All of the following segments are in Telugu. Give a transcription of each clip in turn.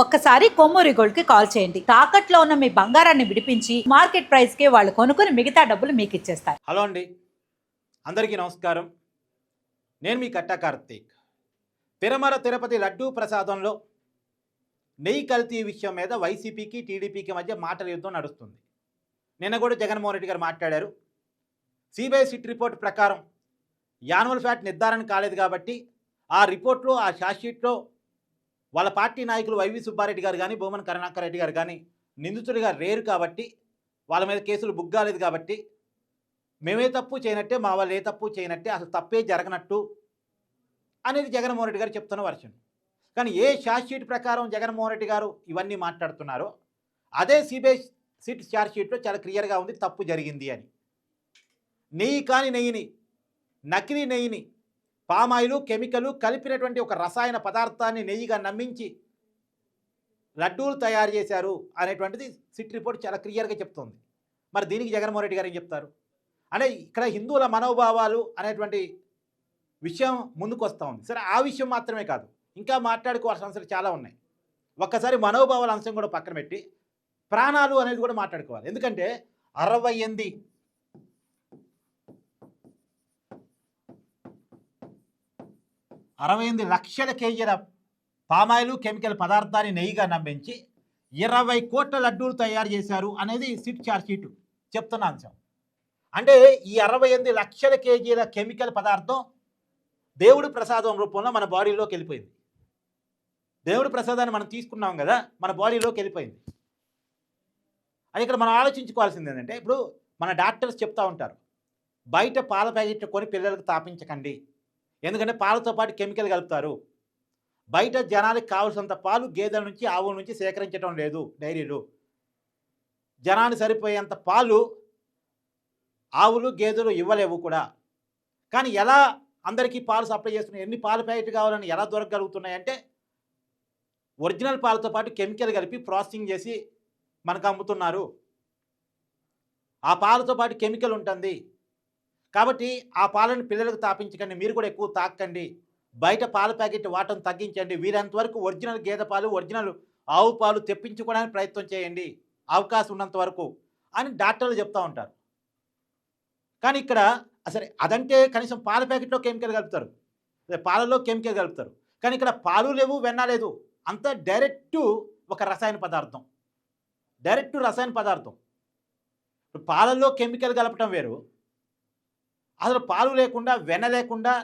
ఒక్కసారి కొమ్మూరి గోల్డ్కి కాల్ చేయండి. తాకట్లో ఉన్న మీ బంగారాన్ని విడిపించి మార్కెట్ ప్రైస్కి వాళ్ళు కొనుక్కుని మిగతా డబ్బులు మీకు ఇచ్చేస్తారు. హలో అండి. అందరికీ నమస్కారం. నేను మీ కట్ట కార్తీక్. తిరుమల తిరుపతి లడ్డూ ప్రసాదంలో నెయ్యి కల్తీ విషయం మీద వైసీపీకి టీడీపీకి మధ్య మాటల యుద్ధం నడుస్తుంది. నిన్న కూడా జగన్మోహన్ రెడ్డి గారు మాట్లాడారు. సిబిఐ సిట్ రిపోర్ట్ ప్రకారం యాన్యువల్ ఫ్యాట్ నిర్ధారణ కాలేదు కాబట్టి ఆ రిపోర్ట్లో ఆ షార్ట్షీట్లో వాళ్ళ పార్టీ నాయకులు వైవి సుబ్బారెడ్డి గారు కానీ భూమన్ కరుణాకర్ రెడ్డి గారు కానీ నిందితుడిగా రేరు కాబట్టి వాళ్ళ మీద కేసులు బుగ్గాలేదు కాబట్టి మేమే తప్పు చేయనట్టే మా వాళ్ళు ఏ తప్పు చేయనట్టే అసలు తప్పే జరగనట్టు అనేది జగన్మోహన్ రెడ్డి గారు చెప్తున్న వర్షన్. కానీ ఏ షార్ట్షీట్ ప్రకారం జగన్మోహన్ రెడ్డి గారు ఇవన్నీ మాట్లాడుతున్నారో అదే సిబిఐ సిట్ షార్ట్షీట్లో చాలా క్లియర్గా ఉంది తప్పు జరిగింది అని. నెయ్యి కాని నెయ్యిని నకిలీ నెయ్యిని పామాయిలు కెమికలు కలిపినటువంటి ఒక రసాయన పదార్థాన్ని నెయ్యిగా నమ్మించి లడ్డూలు తయారు చేశారు అనేటువంటిది సిట్ రిపోర్ట్ చాలా క్లియర్గా చెప్తోంది. మరి దీనికి జగన్మోహన్ రెడ్డి గారు ఏం చెప్తారు? అంటే ఇక్కడ హిందువుల మనోభావాలు అనేటువంటి విషయం ముందుకు వస్తూ ఉంది. సరే ఆ విషయం మాత్రమే కాదు. ఇంకా మాట్లాడుకోవాల్సిన అంశాలు చాలా ఉన్నాయి. ఒక్కసారి మనోభావాల అంశం కూడా పక్కన పెట్టి ప్రాణాలు అనేది కూడా మాట్లాడుకోవాలి. ఎందుకంటే అరవై అరవై ఎనిమిది లక్షల కేజీల పామాయిలు కెమికల్ పదార్థాన్ని నెయ్యిగా నమ్మించి ఇరవై కోట్ల లడ్డూలు తయారు చేశారు అనేది సిట్ చార్జ్ షీట్ చెప్తున్న అంశం. అంటే ఈ అరవై ఎనిమిది లక్షల కేజీల కెమికల్ పదార్థం దేవుడి ప్రసాదం రూపంలో మన బాడీలోకి వెళ్ళిపోయింది. దేవుడి ప్రసాదాన్ని మనం తీసుకున్నాం కదా మన బాడీలోకి వెళ్ళిపోయింది. అది ఇక్కడ మనం ఆలోచించుకోవాల్సింది ఏంటంటే ఇప్పుడు మన డాక్టర్స్ చెప్తూ ఉంటారు బయట పాల ప్యాకెట్లు కొని పిల్లలకు తాపించకండి. ఎందుకంటే పాలతో పాటు కెమికల్ కలుపుతారు. బయట జనానికి కావాల్సినంత పాలు గేదెల నుంచి ఆవుల నుంచి సేకరించడం లేదు డైరీలు. జనానికి సరిపోయేంత పాలు ఆవులు గేదెలు ఇవ్వలేవు కూడా. కానీ ఎలా అందరికీ పాలు సప్లై చేస్తున్నాయి? ఎన్ని పాల ప్యాకెట్ కావాలని ఎలా దొరకగలుగుతున్నాయంటే ఒరిజినల్ పాలతో పాటు కెమికల్ కలిపి ప్రాసెసింగ్ చేసి మనకు అమ్ముతున్నారు. ఆ పాలతో పాటు కెమికల్ ఉంటుంది. కాబట్టి ఆ పాలను పిల్లలకు తాపించకండి మీరు కూడా ఎక్కువ తాకండి. బయట పాల ప్యాకెట్ వాటం తగ్గించండి. వీరంత వరకు ఒరిజినల్ గేదె పాలు ఒరిజినల్ ఆవు పాలు తెప్పించుకోవడానికి ప్రయత్నం చేయండి. అవకాశం ఉన్నంత వరకు అని డాక్టర్లు చెప్తూ ఉంటారు. కానీ ఇక్కడ సరే అదంటే కనీసం పాల ప్యాకెట్లో కెమికల్ కలుపుతారు. పాలలో కెమికల్ కలుపుతారు. కానీ ఇక్కడ పాలు లేవు వెన్న లేదు. అంతా డైరెక్ట్ ఒక రసాయన పదార్థం. డైరెక్ట్ రసాయన పదార్థం. పాలల్లో కెమికల్ కలపటం వేరు. అసలు పాలు లేకుండా వెన లేకుండా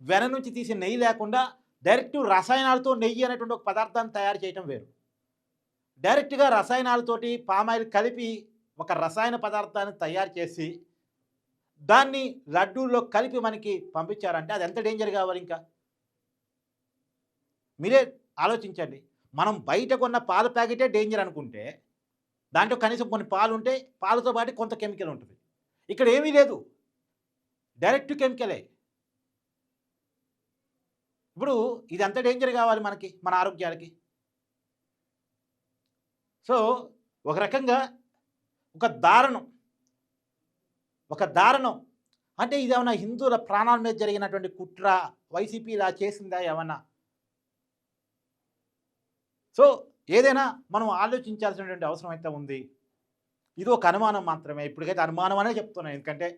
వెన నుంచి తీసే నెయ్యి లేకుండా డైరెక్ట్ రసాయనాలతో నెయ్యి అనేటువంటి ఒక పదార్థాన్ని తయారు చేయటం వేరు. డైరెక్ట్గా రసాయనాలతోటి పామాయిల్ కలిపి ఒక రసాయన పదార్థాన్ని తయారు చేసి దాన్ని లడ్డూల్లో కలిపి మనకి పంపించారంటే అది ఎంత డేంజర్ కావాలి ఇంకా? మీరే ఆలోచించండి. మనం బయట కొన్న పాల ప్యాకెటే డేంజర్ అనుకుంటే దాంట్లో కనీసం కొన్ని పాలు ఉంటే పాలతో పాటు కొంత కెమికల్ ఉంటుంది. ఇక్కడ ఏమీ లేదు. డైరెక్ట్ కెమికలే. ఇప్పుడు ఇది డేంజర్ కావాలి మనకి మన ఆరోగ్యాలకి. సో ఒక రకంగా ఒక దారుణం. ఒక దారుణం. అంటే ఇది ఏమైనా హిందువుల ప్రాణాల మీద జరిగినటువంటి కుట్ర వైసీపీ ఇలా చేసిందా ఏమన్నా? సో ఏదైనా మనం ఆలోచించాల్సినటువంటి అవసరం అయితే ఉంది. ఇది ఒక అనుమానం మాత్రమే. ఇప్పటికైతే అనుమానం అనే చెప్తున్నాను ఎందుకంటే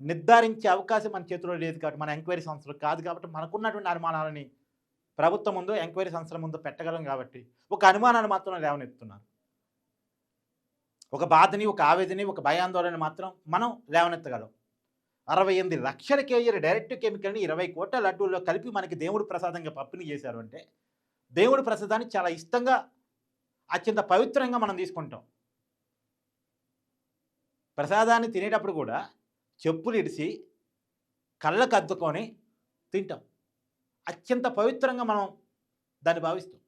నిర్ధారించే అవకాశం మన చేతిలో లేదు కాబట్టి మన ఎంక్వైరీ సంస్థలు కాదు కాబట్టి మనకున్నటువంటి అనుమానాలని ప్రభుత్వం ముందు ఎంక్వైరీ సంస్థల ముందు పెట్టగలం కాబట్టి ఒక అనుమానాన్ని మాత్రం లేవనెత్తున్నారు ఒక బాధని ఒక ఆవేదని ఒక భయాందోళన మాత్రం మనం లేవనెత్తగలం. అరవై ఎనిమిది లక్షల కేజీల డైరెక్ట్ కెమికల్ని ఇరవై కోట్ల లడ్డూల్లో కలిపి మనకి దేవుడు ప్రసాదంగా పంపిణీ చేశారు అంటే దేవుడి ప్రసాదాన్ని చాలా ఇష్టంగా అత్యంత పవిత్రంగా మనం తీసుకుంటాం. ప్రసాదాన్ని తినేటప్పుడు కూడా చెప్పులు ఇడిసి కళ్ళకు అద్దుకొని తింటాం. అత్యంత పవిత్రంగా మనం దాన్ని భావిస్తాం.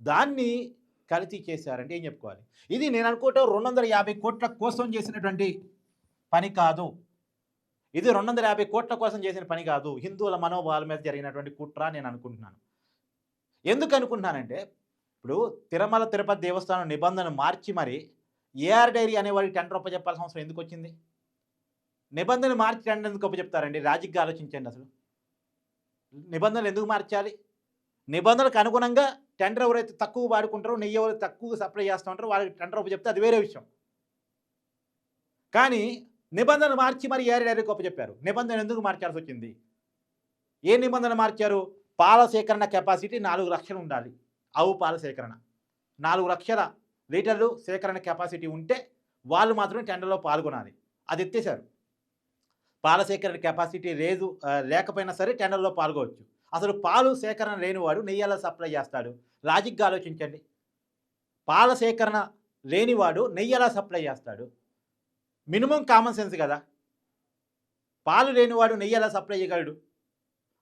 దాన్ని కల్తీ చేశారంటే ఏం చెప్పుకోవాలి? ఇది నేను అనుకోవటం రెండు వందల యాభై కోట్ల కోసం చేసినటువంటి పని కాదు. ఇది రెండు వందల యాభై కోట్ల కోసం చేసిన పని కాదు. హిందువుల మనోభావాల మీద జరిగినటువంటి కుట్ర నేను అనుకుంటున్నాను. ఎందుకు అనుకుంటున్నానంటే ఇప్పుడు తిరుమల తిరుపతి దేవస్థానం నిబంధన మార్చి మరి ఏఆర్ డైరీ అనేవాడికి టెండర్ ఒప్ప చెప్పాల్సిన అవసరం ఎందుకు వచ్చింది నిబంధనలు మార్చి టెండర్ ఎందుకు ఒప్ప చెప్తారండి రాజకీయ ఆలోచించండి అసలు. నిబంధనలు ఎందుకు మార్చాలి? నిబంధనలకు అనుగుణంగా టెండర్ ఎవరైతే తక్కువ వాడుకుంటారో నెయ్యి ఎవరైతే తక్కువ సప్లై చేస్తూ ఉంటారో వాళ్ళకి టెండర్ అప్పు చెప్తే అది వేరే విషయం. కానీ నిబంధనలు మార్చి మరి ఏఆర్ డైరీకి గొప్ప చెప్పారు నిబంధన ఎందుకు మార్చాల్సి వచ్చింది? ఏ నిబంధన మార్చారు? పాల సేకరణ కెపాసిటీ నాలుగు లక్షలు ఉండాలి. ఆవు పాల సేకరణ. నాలుగు లక్షల లీటర్లు సేకరణ కెపాసిటీ ఉంటే వాళ్ళు మాత్రమే టెండర్లో పాల్గొనాలి. అది ఎత్తేశారు. పాల సేకరణ కెపాసిటీ లేదు లేకపోయినా సరే టెండర్లో పాల్గొవచ్చు. అసలు పాలు సేకరణ లేనివాడు నెయ్యి ఎలా సప్లై చేస్తాడు. లాజిక్గా ఆలోచించండి. పాల సేకరణ లేనివాడు నెయ్యి ఎలా సప్లై చేస్తాడు. మినిమం కామన్ సెన్స్ కదా. పాలు లేనివాడు నెయ్యి ఎలా సప్లై చేయగలడు.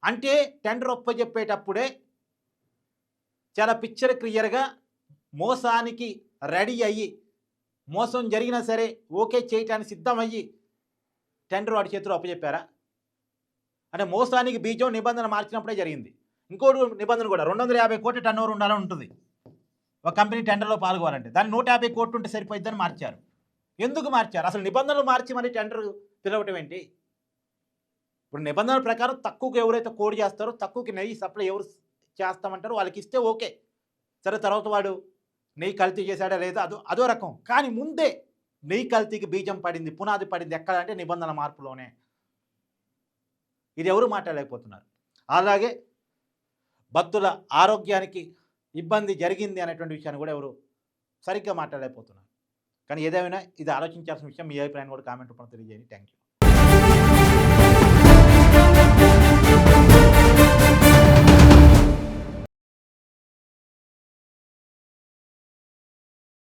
అంటే టెండర్ ఒప్పజెప్పేటప్పుడే చాలా పిక్చర్ క్లియర్గా మోసానికి రెడీ అయ్యి మోసం జరిగినా సరే ఓకే చేయటానికి సిద్ధమయ్యి టెండర్ వాడి చేతిలో అప్పచెప్పారా? అంటే మోసానికి బీజం నిబంధన మార్చినప్పుడే జరిగింది. ఇంకోటి నిబంధన కూడా రెండు వందల యాభై కోట్ల టర్న్ ఓవర్ ఉండాలని ఉంటుంది. ఒక కంపెనీ టెండర్లో పాల్గొనాలంటే దాన్ని నూట యాభై కోట్లు ఉంటే సరిపోయిద్దని మార్చారు. ఎందుకు మార్చారు? అసలు నిబంధనలు మార్చి మరి టెండర్ పిలవటం ఏంటి? ఇప్పుడు నిబంధనల ప్రకారం తక్కువకి ఎవరైతే కోడ్ చేస్తారో తక్కువకి నెయ్యి సప్లై ఎవరు చేస్తామంటారో వాళ్ళకి ఇస్తే ఓకే. సరే తర్వాత వాడు నెయ్యి కల్తీ చేశాడా లేదా? అదో అదో రకం. కానీ ముందే నెయ్యి కల్తీకి బీజం పడింది పునాది పడింది ఎక్కడ అంటే నిబంధనల మార్పులోనే. ఇది ఎవరు మాట్లాడలేకపోతున్నారు? అలాగే భక్తుల ఆరోగ్యానికి ఇబ్బంది జరిగింది అనేటువంటి విషయాన్ని కూడా ఎవరు సరిగ్గా మాట్లాడలేకపోతున్నారు. కానీ ఏదేమైనా ఇది ఆలోచించాల్సిన విషయం మీ అభిప్రాయం కూడా కామెంట్ రూపంలో తెలియజేయండి. Thank you